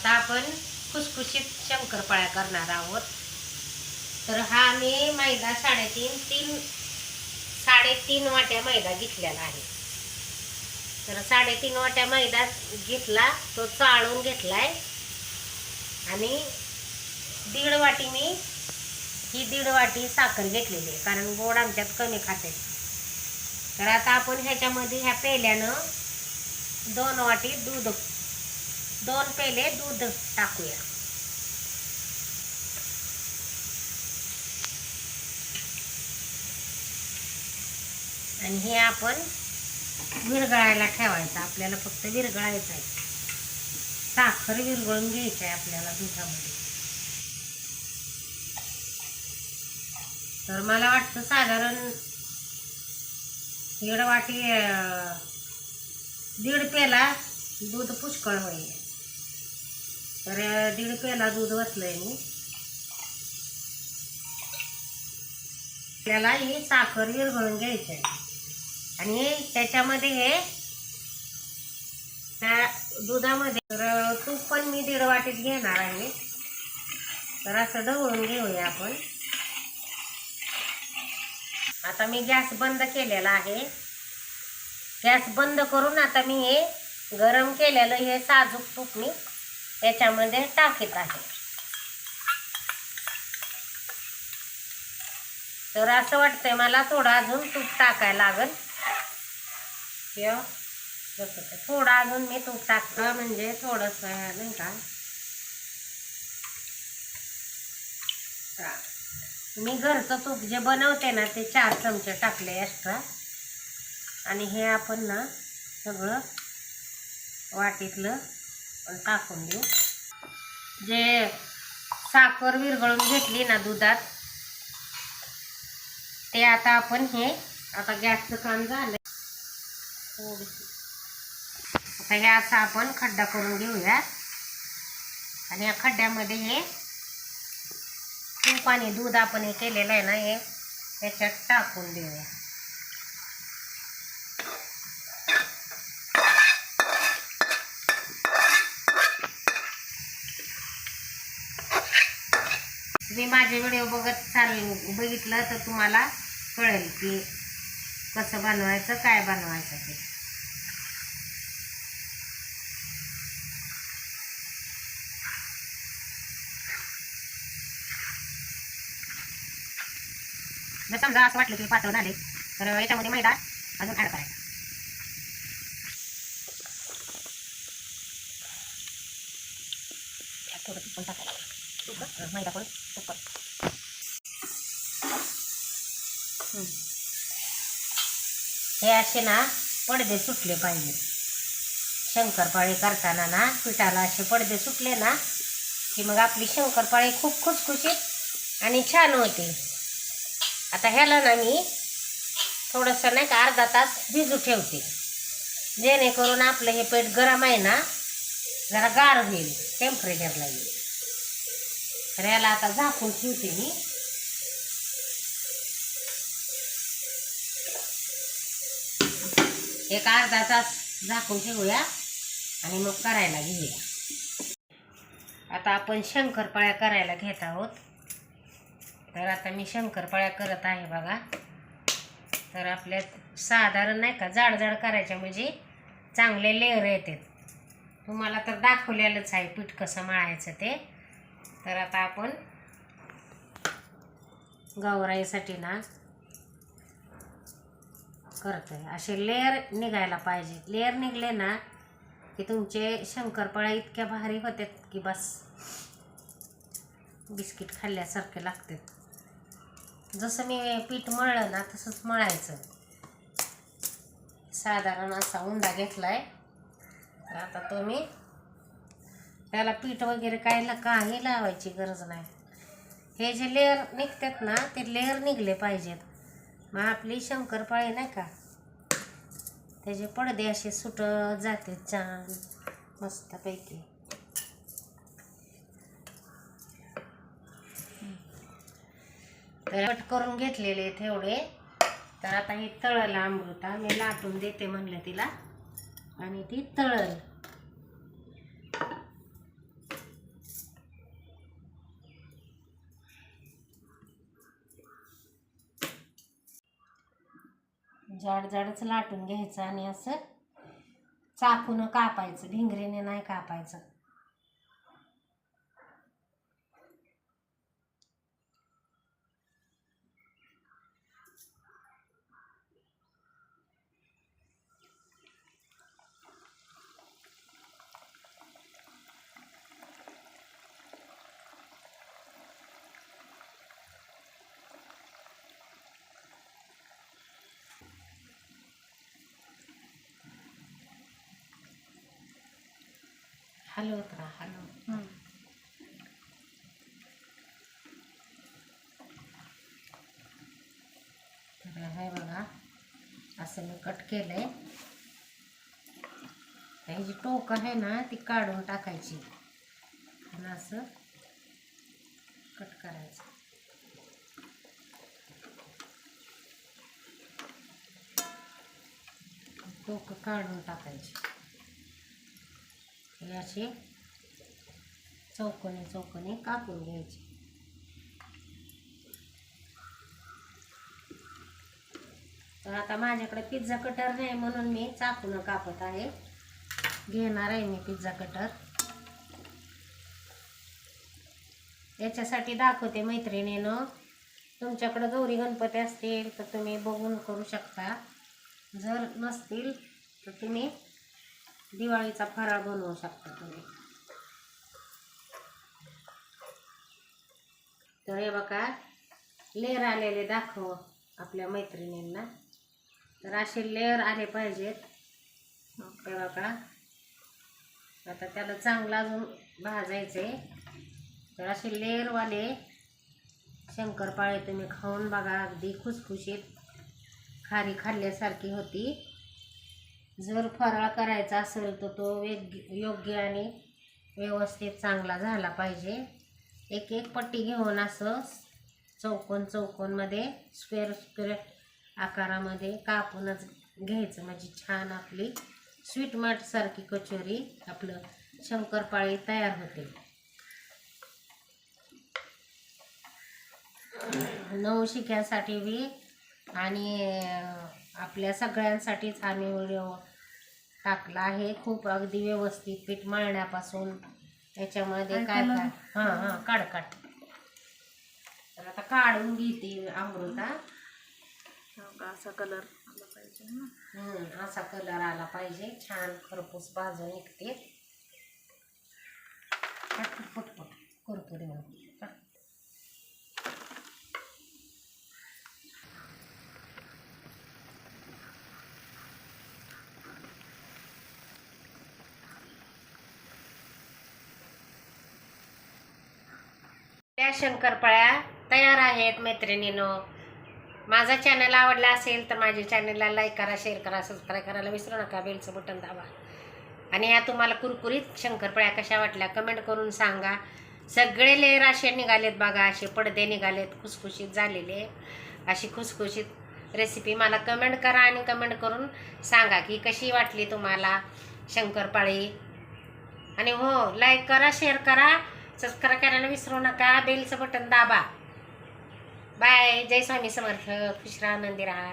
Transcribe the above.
आता आपण खुसखुशीत शंकरपाळ्या करणार आहोत. तर हा मी मैदा साडेतीन तीन साडेतीन वाट्या मैदा घेतलेला आहे. तर साडेतीन वाट्या मैदा घेतला तो चाळून घेतलाय. आणि दीड वाटी मी ही दीड वाटी साखर घेतलेली आहे कारण गोड आमच्यात कमी खाते. तर आता आपण ह्याच्यामध्ये ह्या पेल्यानं दोन वाटी दूध दोन पेले दूध टाकूया. आणि हे आपण विरघळायला ठेवायचं. आपल्याला फक्त विरघळायचं आहे. साखर विरघळून घ्यायचं आहे आपल्याला दुधामध्ये. तर मला वाटतं साधारण दीड वाटी दीड पेला दूध पुष्कळ होईल. तर दीड पेला दूध वतलंय मी. आपल्याला ही साखर विरघळून घ्यायची आहे आणि त्याच्यामध्ये हे त्या दुधामध्ये तर तूप पण मी दीड वाटीत घेणार आहे. तर असं ढवळून घेऊया आपण. आता मी गॅस बंद केलेला आहे. गॅस बंद करून आता मी हे गरम केलेलं हे साजूक तूप मी याच्यामध्ये टाकीत आहे. तर असं वाटतंय मला थोडं अजून तूप टाकायला लागल. किंवा थोडं अजून मी तूप टाकतं म्हणजे थोडंसं नाही का. मी घरचं तूप जे बनवते ना ते चार चमचे टाकले एक्स्ट्रा आणि हे आपण ना सगळं वाटीतलं पण टाकून देऊ. जे साखर विरघळून घेतली ना दुधात ते आता आपण हे आता गॅसचं काम झालं. आता हे असं आपण खड्डा करून घेऊया. आणि या खड्ड्यामध्ये हे तूप आणि दूध आपण हे केलेलं आहे ना हे त्याच्यात टाकून देऊया. तुम्ही माझे व्हिडिओ बघत चाल बघितलं तर तुम्हाला कळेल की कसं बनवायचं काय बनवायचं ते. जर समजा असं वाटलं की पातळ झाले तर याच्यामध्ये मैदा अजून ॲड करायचा त्यात थोडं तूप पण टाकायचं. मैदा पण तूप हे असे ना पडदे सुटले पाहिजे शंकरपाळी करताना ना पिठाला असे पडदे सुटले ना की मग आपली शंकरपाळी खूप खुसखुशीत आणि छान होते. आता ह्याला ना मी थोडंसं नाही का अर्धा तास भिजू ठेवते. जेणेकरून आपलं हे पेट गरम आहे ना जरा गार होईल टेम्परेचरला येईल. तर याला आता झाकून ठेवते मी. एक अर्धा तास झाकून ठेवूया आणि मग करायला घेऊया. आता आपण शंकरपाळ्या करायला घेत आहोत. तर आता मी शंकरपाळ्या करत आहे बघा. तर आपल्या साधारण नाही का जाड जाड करायच्या म्हणजे चांगले लेअर येतात. तुम्हाला तर दाखवलेलंच आहे पीठ कसं मळायचं ते. तर आता आपण गौराईसाठी ना करतोय. असे लेअर निघायला पाहिजे. लेअर निघले ना की तुमचे शंकरपाळ्या इतक्या भारी होतात की बस. बिस्किट खाल्ल्यासारखे लागतात. जसं मी पीठ मळलं ना तसंच मळायचं. साधारण असा उंडा घेतलाय. तर आता तुम्ही त्याला पीठ वगैरे काय काही लावायची गरज नाही. हे जे लेअर निघतात ना ते लेअर निघले पाहिजेत. मग आपली शंकरपाळी नाही का? त्याचे पडदे असे सुटत जाते छान मस्तपैकी. तर कट करून घेतलेले आहेत एवढे तर आता हे तळलं अमृता. मी लाटून देते म्हणलं तिला. आणि ती तळल. जाड जाडच लाटून घ्यायचं आणि असं चाकून कापायचं भिंगरीने नाही कापायचं. हलवत राहा हलवत तर हे बघा असं मी कट केलंय. ही जी टोक आहे ना ती काढून टाकायची. आणि असं कट करायचं. टोक काढून टाकायची. हे असे. चौकोने चौकोने कापून घ्यायचे. तर आता माझ्याकडे पिझ्झा कटर नाही म्हणून मी चाकून कापत आहे. घेणार आहे मी पिझ्झा कटर याच्यासाठी दाखवते मैत्रिणीनं. तुमच्याकडे गौरी गणपती असतील तर तुम्ही बघून करू शकता. जर नसतील तर तुम्ही दिवाळीचा फराळ बनवू शकता तुम्ही. तर हे बघा लेअर आलेले दाखव आपल्या मैत्रिणींना. तर असे लेअर आले पाहिजेत. ते बघा. आता त्याला चांगलं अजून भाजायचं आहे तर असे लेअरवाले शंकरपाळे तुम्ही खाऊन बघा अगदी खुसखुशीत खारी खाल्ल्यासारखी होती. जर फराळ करायचा असेल तर तो वेग योग्य आणि व्यवस्थित चांगला झाला पाहिजे. एक एक पट्टी घेऊन असं चौकोन चौकोनमध्ये स्क्वेअर स्क्वेअर आकारामध्ये कापूनच घ्यायचं. म्हणजे छान आपली स्वीट मार्टसारखी कचोरी आपलं शंकरपाळी तयार होते. नऊ शिक्यासाठी बी आणि आपल्या सगळ्यांसाठीच आम्ही व्हिडिओ टाकला आहे. खूप अगदी व्यवस्थित पीठ मळण्यापासून. त्याच्यामध्ये काय काय? हां हां काढ काढ. तर आता काढून घेते अमृता. असा कलर आला पाहिजे असा कलर आला पाहिजे. छान खरपूस भाजून निघते. फट फट फट कुरकुरी. त्या शंकरपाळ्या तयार आहेत मैत्रिणीनो. माझा चॅनल आवडला असेल तर माझ्या चॅनलला लाईक करा शेअर करा सबस्क्राईब करायला विसरू नका बेलचं बटन दाबा. आणि या तुम्हाला कुरकुरीत शंकरपाळ्या कशा वाटल्या कमेंट करून सांगा. सगळे लेअर असे निघालेत बघा असे पडदे निघालेत खुसखुशीत झालेले. अशी खुसखुशीत रेसिपी मला कमेंट करा आणि कमेंट करून सांगा की कशी वाटली तुम्हाला शंकरपाळी. आणि हो लाईक करा शेअर करा. सबस्क्राईब करायला विसरू नका बेलचं बटन दाबा. बाय जय स्वामी समर्थ खुश राहा नंदी राहा